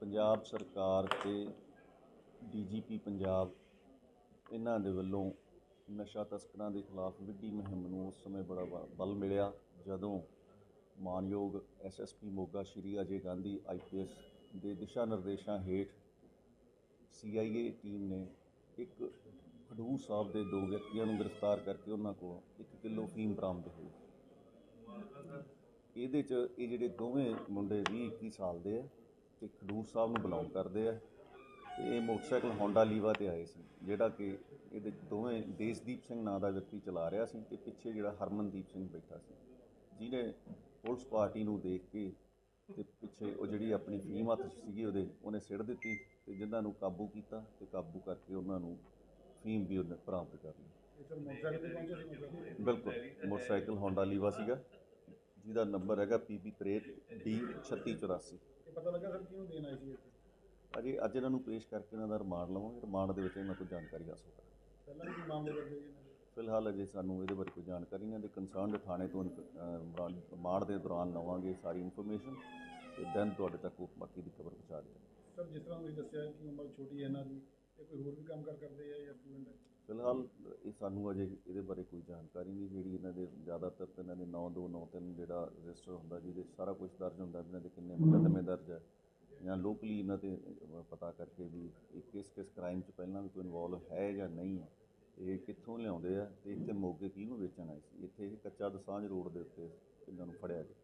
ਪੰਜਾਬ ਸਰਕਾਰ ਤੇ ਡੀਜੀਪੀ ਪੰਜਾਬ ਇਹਨਾਂ ਦੇ ਵੱਲੋਂ ਨਸ਼ਾ ਤਸਕਰਾਂ ਦੇ ਖਿਲਾਫ ਵਿੱਢੀ ਮੁਹਿੰਮ ਨੂੰ ਉਸ ਸਮੇਂ ਬੜਾ ਬ- ਬਲ ਮਿਲਿਆ, ਜਦੋਂ ਮਾਨਯੋਗ ਐਸਐਸਪੀ ਮੋਗਾ ਸ਼੍ਰੀ ਅਜੇ ਗਾਂਧੀ ਆਈਪੀਐਸ ਦੇ ਦਿਸ਼ਾ ਨਿਰਦੇਸ਼ਾਂ ਹੇਠ ਸੀਆਈਏ ਟੀਮ ਨੇ ਇੱਕ ਖਡੂਰ ਸਾਹਿਬ ਦੇ ਦੋ ਵਿਅਕਤੀਆਂ ਨੂੰ ਗ੍ਰਿਫਤਾਰ ਕਰਕੇ ਉਹਨਾਂ ਕੋਲ 1 ਕਿਲੋ ਫੀਮ ਬਰਾਮਦ ਹੋਈ। ਇਹਦੇ ਚ ਇਹ ਜਿਹੜੇ ਦੋਵੇਂ ਮੁੰਡੇ 20 21 ਸਾਲ ਦੇ ਆ ਤੇ ਖਡੂਰ ਸਾਹਿਬ ਨੂੰ ਬਿਲੋਂਗ ਕਰਦੇ ਆ ਤੇ ਇਹ ਮੋਟਰਸਾਈਕਲ ਹੋਂਡਾ ਲੀਵਾ ਤੇ ਆਏ ਸੀ, ਜਿਹੜਾ ਕਿ ਇਹਦੇ ਦੋਵੇਂ ਦੇਸ਼ਦੀਪ ਸਿੰਘ ਨਾਂ ਦਾ ਵਿਅਕਤੀ ਚਲਾ ਰਿਹਾ ਸੀ ਤੇ ਪਿੱਛੇ ਜਿਹੜਾ ਹਰਮਨਦੀਪ ਸਿੰਘ ਬੈਠਾ ਸੀ। ਜਿਹਨੇ ਪੁਲਿਸ ਪਾਰਟੀ ਨੂੰ ਦੇਖ ਕੇ ਤੇ ਪਿੱਛੇ ਉਹ ਜਿਹੜੀ ਆਪਣੀ ਫੀਮ ਹੱਥ ਸੀਗੀ ਉਹਦੇ, ਉਹਨੇ ਸਿੜ ਦਿੱਤੀ ਤੇ ਜਿਨ੍ਹਾਂ ਨੂੰ ਕਾਬੂ ਕੀਤਾ ਤੇ ਕਾਬੂ ਕਰਕੇ ਉਹਨਾਂ ਨੂੰ ਫੀਮ ਵੀ ਉਹਨੇ ਪ੍ਰਾਪਤ ਕਰ ਲਈ। ਬਿਲਕੁਲ, ਮੋਟਰਸਾਈਕਲ ਹੋਂਡਾ ਲੀਵਾ ਸੀਗਾ, ਜਿਹਦਾ ਨੰਬਰ ਹੈਗਾ PB 63D 3684 ਇਹ ਪਤਾ ਲੱਗਾ ਸਰ ਕਿਉਂ ਦੇਣ ਆਏ ਸੀ ਇੱਥੇ? ਅਜੇ ਅੱਜ ਇਹਨਾਂ ਨੂੰ ਪੇਸ਼ ਕਰਕੇ ਇਹਨਾਂ ਦਾ ਰਿਮਾਂਡ ਲਵਾਂਗੇ। ਰਿਮਾਂਡ ਦੇ ਵਿੱਚ ਇਹਨਾਂ ਤੋਂ ਜਾਣਕਾਰੀ ਹਾਸਲ ਕਰਾਂਗੇ। ਪਹਿਲਾਂ ਵੀ ਕੋਈ ਮਾਮਲੇ ਦਰਜ ਹੋਏ ਇਹਨਾਂ ਦੇ? ਫਿਲਹਾਲ ਅਜੇ ਸਾਨੂੰ ਇਹਦੇ ਬਾਰੇ ਕੋਈ ਜਾਣਕਾਰੀ ਨਹੀਂ ਹੈ। ਤੇ ਕੰਸਰਨਡ ਥਾਣੇ ਤੋਂ ਰਿਮਾਂਡ ਦੇ ਦੌਰਾਨ ਲਵਾਂਗੇ ਸਾਰੀ ਇਨਫੋਰਮੇਸ਼ਨ ਤੇ ਦੈਨ ਤੁਹਾਡੇ ਤੱਕ ਉਹ ਬਾਕੀ ਦੀ ਖਬਰ ਪਹੁੰਚਾ ਦਿਆਂਗੇ। ਸਰ ਜਿਸ ਤਰ੍ਹਾਂ ਤੁਸੀਂ ਦੱਸਿਆ ਕਿ ਉਮਰ ਛੋਟੀ ਹੈ ਇਹਨਾਂ ਦੀ ਇਹ ਕੋਈ ਹੋਰ ਵੀ ਕੰਮ ਕਰ ਕਰਦੇ ਆ ਜਾਂ ਸਟੂਡੈਂਟ ਹੈ? ਫਿਲਹਾਲ ਇਹ ਸਾਨੂੰ ਅਜੇ ਇਹਦੇ ਬਾਰੇ ਕੋਈ ਜਾਣਕਾਰੀ ਨਹੀਂ ਜਿਹੜੀ ਇਹਨਾਂ ਦੇ ਜ਼ਿਆਦਾਤਰ ਤਾਂ ਇਹਨਾਂ ਦੇ 9293 ਜਿਹੜਾ ਰਜਿਸਟਰ ਹੁੰਦਾ ਜਿਹਦੇ ਸਾਰਾ ਕੁਝ ਦਰਜ ਹੁੰਦਾ ਇਹਨਾਂ ਦੇ ਕਿੰਨੇ ਮੁਕੱਦਮੇ ਦਰਜ ਹੈ ਜਾਂ ਲੋਕਲੀ ਇਹਨਾਂ ਤੇ ਪਤਾ ਕਰਕੇ ਵੀ ਇਹ ਕਿਸ ਕਿਸ ਕ੍ਰਾਈਮ 'ਚ ਪਹਿਲਾਂ ਵੀ ਕੋਈ ਇਨਵੋਲਵ ਹੈ ਜਾਂ ਨਹੀਂ ਹੈ ਇਹ ਕਿੱਥੋਂ ਲਿਆਉਂਦੇ ਆ ਤੇ ਇੱਥੇ ਮੋਗੇ ਕਿਹਨੂੰ ਵੇਚਣ ਆਏ ਸੀ? ਇੱਥੇ ਇਹ ਕੱਚਾ ਦਸਾਂਝ ਰੋਡ ਦੇ ਉੱਤੇ ਇਹਨਾਂ ਨੂੰ ਫੜਿਆ ਗਿਆ।